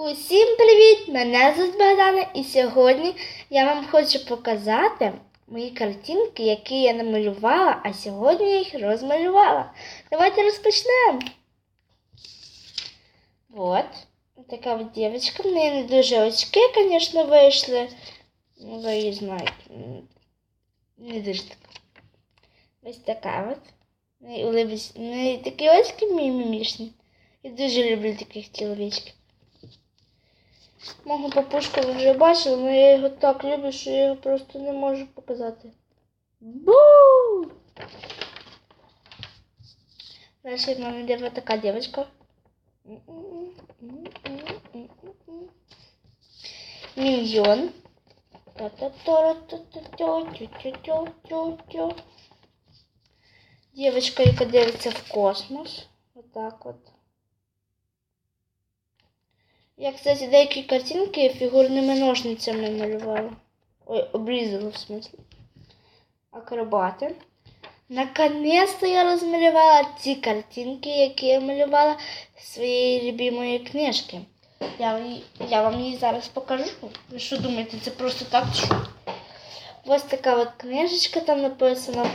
Усім привіт! Мене звуть Богдана і сьогодні я вам хочу показати мої картинки, які я намалювала, а сьогодні я їх розмалювала. Давайте розпочнемо. Вот. Така от дівчинка. В неї не дуже очки, звісно, вийшли. Ну, ви її знаєте. Не дуже така. Ось така от. Неї в неї такі очки мімімішні. Я дуже люблю таких чоловічків. Мого папушку ви вже бачили, але я його так люблю, що я його просто не можу показати. Бу! В мене йде така дівчинка. Та-та-та-та-та-тю-тю-тю-тю-тю. Дівчинка, яка дивиться в космос. Отак от. Я, кстати, деякі картинки фігурними ножницями малювала. Ой, обрізала в смислі. Акробати. Наконец-то я розмалювала ті картинки, які я малювала своєї любимої книжки. Я, я вам її зараз покажу. Ви що думаєте, це просто так? Що? Ось така от книжечка, там написано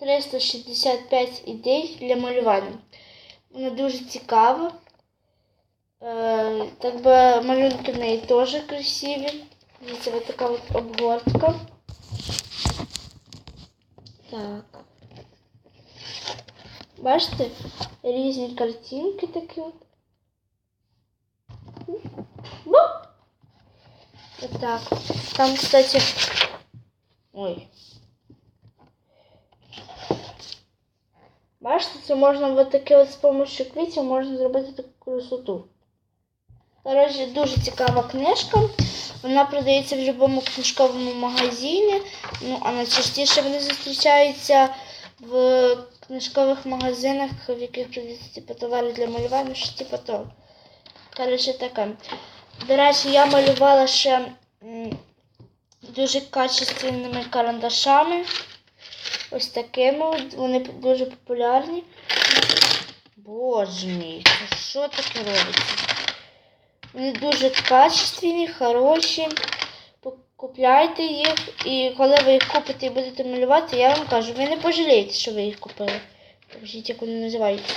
365 ідей для малювання. Вона дуже цікава. Е, так би малюнки в неї теж красиві. Дивіться, ось така от обгортка. Так. Бачите? Різні картинки такі от. Бу! Отак. Там, кстати. Ой. Бачите, це можна от таке от з допомогою квітів можна зробити таку красоту. Коротше, дуже цікава книжка. Вона продається в будь-якому книжковому магазині. Ну, а найчастіше вони зустрічаються в книжкових магазинах, в яких продаються типу, товари для малювання, що типу того. Коротше, таке. До речі, я малювала ще дуже качественними карандашами. Ось такими. Вони дуже популярні. Боже мій, що таке робиться? Вони дуже качественні, хороші. Купляйте їх, і коли ви їх купите і будете малювати, я вам кажу, ви не пожалієте, що ви їх купили. Покажіть, як вони називаються.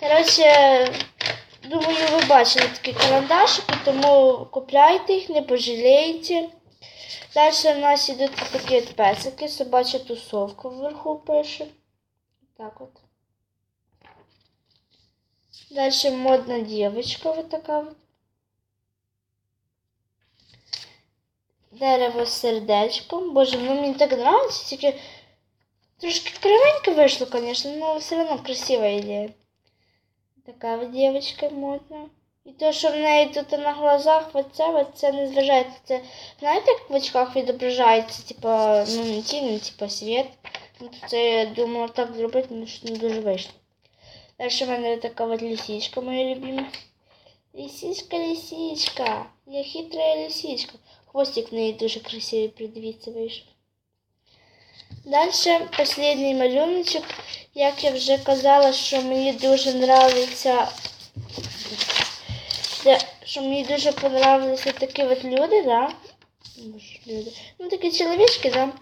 Коротше, думаю, ви бачили такі карандашики, тому купляйте їх, не пожалієте. Далі в нас йдуть такі от песики, собача тусовка вверху пише. Так от. Дальше модна девочка вот такая вот. Дерево з сердечком. Боже, воно мені так нравится. Тільки трошки кривенько вийшло, конечно, но все равно красивая ідея. Така вот девочка модна. І то, що в неї тут на глазах, оце, оце не зважається. Це, знаєте, як в очках відображається, типа, ну не тінь, типа світ. Ну, то це я думала так зробити, але що не дуже вийшло. Дальше в мене така от лисичка моя любима. Лисичка, лисичка. Я хитрая лисичка. Хвостик в неї дуже красивий, придивіться, вийшов. Дальше последній малюночок. Як я вже казала, що мені дуже нравиться, що мені дуже понравилися такі от люди, да? Люди. Ну такі чоловічки, да?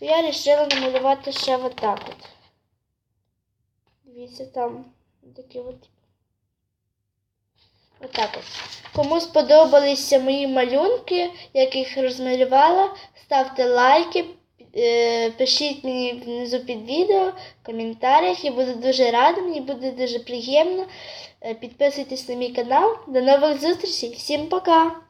Я вирішила намалювати ще так от. Дивіться там такі от. Отак от. Кому сподобалися мої малюнки, як їх розмалювала, ставте лайки, е, пишіть мені внизу під відео, в коментарях. Я буду дуже рада, мені буде дуже приємно. Е, Підписуйтесь на мій канал. До нових зустрічей. Всім пока!